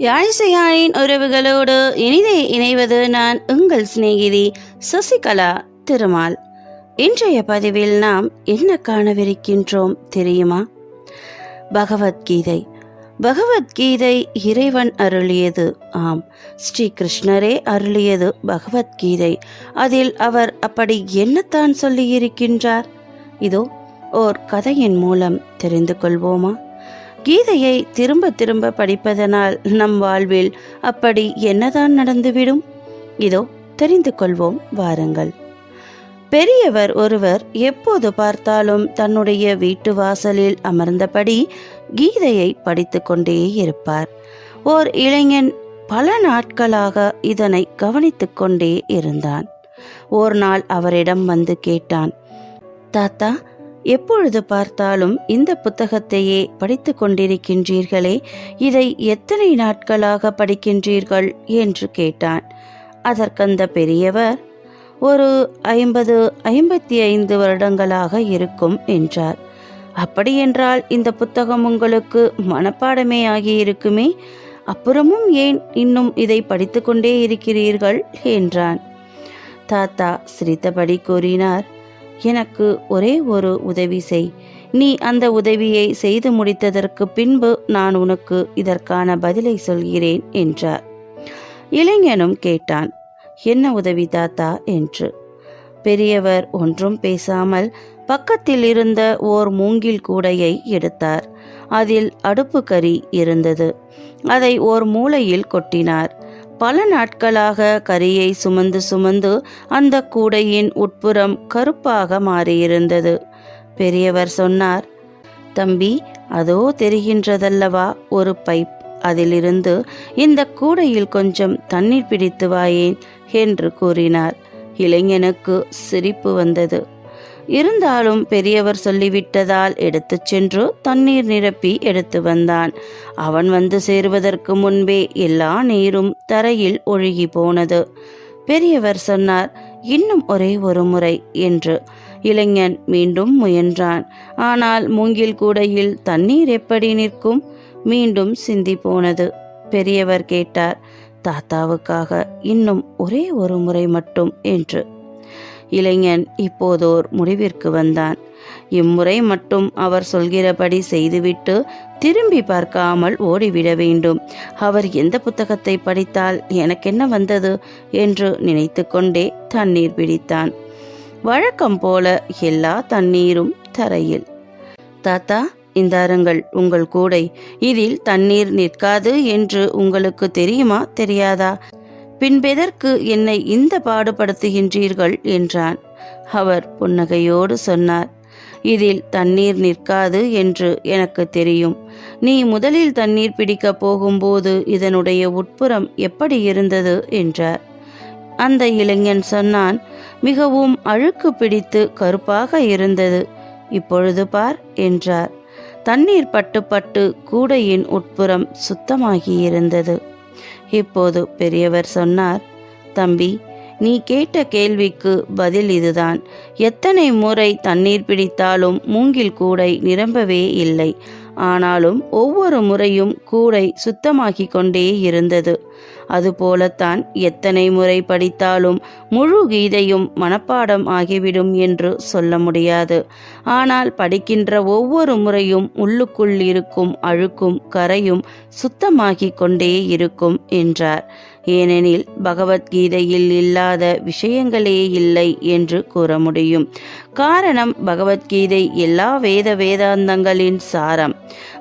யாழிசையாழின் உறவுகளோடு இனிதே இணைவது நான் உங்கள் சிநேகிதி சசிகலா திருமால். இன்றைய பதிவில் நாம் என்ன காணவிருக்கின்றோம் தெரியுமா? பகவத்கீதை. பகவத்கீதை இறைவன் அருளியது ஆம். ஸ்ரீ கிருஷ்ணரே அருளியது பகவத்கீதை. அதில் அவர் அப்படி என்னத்தான் சொல்லியிருக்கின்றார்? இதோ ஓர் கதையின் மூலம் தெரிந்து கொள்வோமா? கீதையை திரும்ப திரும்ப படிப்பதனால் நம் வாழ்வில் அப்படி என்னதான் நடந்துவிடும்? இதோ தெரிந்து கொள்வோம் வாருங்கள். பெரியவர் ஒருவர் எப்போது பார்த்தாலும் தன்னுடைய வீட்டு வாசலில் அமர்ந்தபடி கீதையை படித்து கொண்டே இருப்பார். ஓர் இளைஞன் பல நாட்களாக இதனை கவனித்துக் கொண்டே இருந்தான். ஓர் நாள் அவரிடம் வந்து கேட்டான் தாத்தா எப்பொழுது பார்த்தாலும் இந்த புத்தகத்தையே படித்து கொண்டிருக்கின்றீர்களே இதை எத்தனை நாட்களாக படிக்கின்றீர்கள்? என்று கேட்டான். அதற்கந்த பெரியவர் ஒரு ஐம்பது ஐம்பத்தி ஐந்து வருடங்களாக இருக்கும் என்றார். அப்படியென்றால் இந்த புத்தகம் உங்களுக்கு மனப்பாடமே ஆகியிருக்குமே அப்புறமும் ஏன் இன்னும் இதை படித்து கொண்டே இருக்கிறீர்கள்? என்றான். தாத்தா சிரித்தபடி கூறினார். எனக்கு ஒரே ஒரு உதவி செய். நீ அந்த உதவியை செய்து முடித்ததற்கு பின்பு நான் உனக்கு இதற்கான பதிலை சொல்கிறேன் என்றார். இளைஞனும் கேட்டான் என்ன உதவி தாத்தா? என்று. பெரியவர் ஒன்றும் பேசாமல் பக்கத்தில் இருந்த ஓர் மூங்கில் கூடையை எடுத்தார். அதில் அடுப்பு கறி இருந்தது. அதை ஓர் மூலையில் கொட்டினார். பல நாட்களாக கரியை சுமந்து சுமந்து அந்த கூடையின் உட்புறம் கருப்பாக மாறியிருந்தது. பெரியவர் சொன்னார் தம்பி அதோ தெரிகின்றதல்லவா ஒரு பைப். அதிலிருந்து இந்த கூடையில் கொஞ்சம் தண்ணீர் பிடித்து வாயேன் என்று கூறினார். இளைஞனுக்கு சிரிப்பு வந்தது. இருந்தாலும் பெரியவர் சொல்லிவிட்டதால் எடுத்துச் சென்று தண்ணீர் நிரப்பி எடுத்து வந்தான். அவன் வந்து சேருவதற்கு முன்பே எல்லா நீரும் தரையில் ஒழுகி போனது. பெரியவர் சொன்னார் இன்னும் ஒரே ஒரு முறை என்று. இளைஞன் மீண்டும் முயன்றான். ஆனால் மூங்கில் கூடையில் தண்ணீர் எப்படி நிற்கும்? மீண்டும் சிந்தி போனது. பெரியவர் கேட்டார் தாத்தாவுக்காக இன்னும் ஒரே ஒரு முறை மட்டும் என்று. இளைஞன் இப்போதோர் முடிவிற்கு வந்தான். இம்முறை மட்டும் அவர் சொல்கிறபடி செய்துவிட்டு திரும்பி பார்க்காமல் ஓடிவிட வேண்டும். அவர் எந்த புத்தகத்தை படித்தால் எனக்கென்ன வந்தது என்று நினைத்து கொண்டே தண்ணீர் பிடித்தான். வழக்கம் போல எல்லா தண்ணீரும் தரையில். தாத்தா இந்தாருங்கள் உங்கள் கூடை. இதில் தண்ணீர் நிற்காது என்று உங்களுக்கு தெரியுமா தெரியாதா? பின்பெதற்கு என்னை இந்த பாடுபடுத்துகின்றீர்கள் என்றான். அவர் புன்னகையோடு சொன்னார் இதில் தண்ணீர் நிற்காது என்று எனக்கு தெரியும். நீ முதலில் தண்ணீர் பிடிக்கப் போகும்போது இதனுடைய உட்புறம் எப்படி இருந்தது? என்றார். அந்த இளைஞன் சொன்னான் மிகவும் அழுக்கு பிடித்து கருப்பாக இருந்தது. இப்பொழுது பார் என்றார். தண்ணீர் பட்டு பட்டு கூடையின் உட்புறம் சுத்தமாகியிருந்தது. இப்போது பெரியவர் சொன்னார் தம்பி நீ கேட்ட கேள்விக்கு பதில் இதுதான். எத்தனை முறை தண்ணீர் பிடித்தாலும் மூங்கில் கூடை நிரம்பவே இல்லை. ஆனாலும் ஒவ்வொரு முறையும் கூடை சுத்தமாகி கொண்டே இருந்தது. அதுபோலத்தான் எத்தனை முறை படித்தாலும் முழு கீதையும் மனப்பாடம் ஆகிவிடும் என்று சொல்ல முடியாது. ஆனால் படிக்கின்ற ஒவ்வொரு முறையும் உள்ளுக்குள் இருக்கும் அழுக்கும் கரையும் சுத்தமாகிக் கொண்டே இருக்கும் என்றார். ஏனெனில் பகவத்கீதையில் இல்லாத விஷயங்களே இல்லை என்று கூற முடியும். காரணம் பகவத்கீதை எல்லா வேத வேதாந்தங்களின் சாரம்.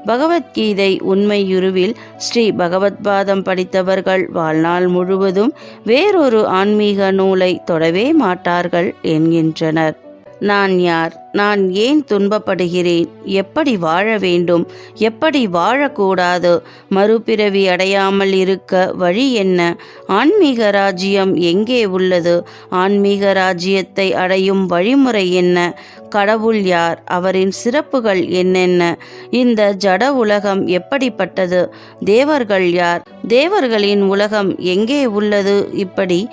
பகவத்கீதை உண்மையுருவில் ஸ்ரீ பகவத்பாதம் படித்தவர்கள் வாழ்நாள் முழுவதும் வேறொரு ஆன்மீக நூலை தொடவே மாட்டார்கள் என்கின்றனர். நான் யார்? நான் ஏன் துன்பப்படுகிறேன்? எப்படி வாழ வேண்டும்? எப்படி வாழக்கூடாது? மறுபிறவி அடையாமல் இருக்க வழி என்ன? ஆன்மீக ராஜ்யம் எங்கே உள்ளது? ஆன்மீக ராஜ்யத்தை அடையும் வழிமுறை என்ன? கடவுள் யார்? அவரின் சிறப்புகள் என்னென்ன? இந்த ஜட உலகம் எப்படிப்பட்டது? தேவர்கள் யார்? தேவர்களின் உலகம் எங்கே உள்ளது? இப்படி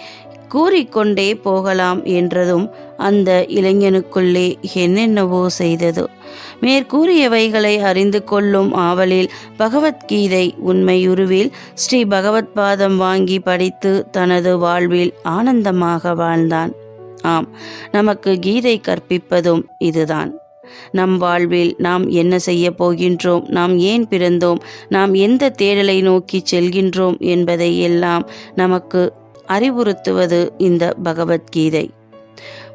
கூறிக்கொண்டே போகலாம் என்றதும் அந்த இளைஞனுக்குள்ளே என்னென்னவோ செய்தது. மேற்கூறியவைகளை அறிந்து கொள்ளும் ஆவலில் பகவத்கீதை உண்மையுருவில் ஸ்ரீ பகவத் பாதம் வாங்கி படித்து தனது வாழ்வில் ஆனந்தமாக வாழ்ந்தான். ஆம் நமக்கு கீதை கற்பிப்பதும் இதுதான். நம் வாழ்வில் நாம் என்ன செய்ய போகின்றோம் நாம் ஏன் பிறந்தோம் நாம் எந்த தேடலை நோக்கி செல்கின்றோம் என்பதை எல்லாம் நமக்கு அறிவுறுத்துவது இந்த பகவத்கீதை.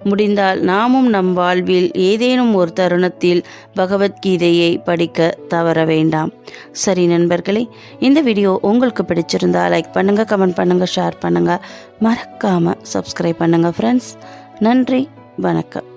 முடிந்தால் நாமும் நம் வாழ்வில் ஏதேனும் ஒரு தருணத்தில் பகவத்கீதையை படிக்க தவற வேண்டாம். சரி நண்பர்களே இந்த வீடியோ உங்களுக்கு பிடிச்சிருந்தா லைக் பண்ணுங்கள் கமெண்ட் பண்ணுங்கள் ஷேர் பண்ணுங்கள் மறக்காமல் சப்ஸ்கிரைப் பண்ணுங்கள் ஃப்ரெண்ட்ஸ் நன்றி வணக்கம்.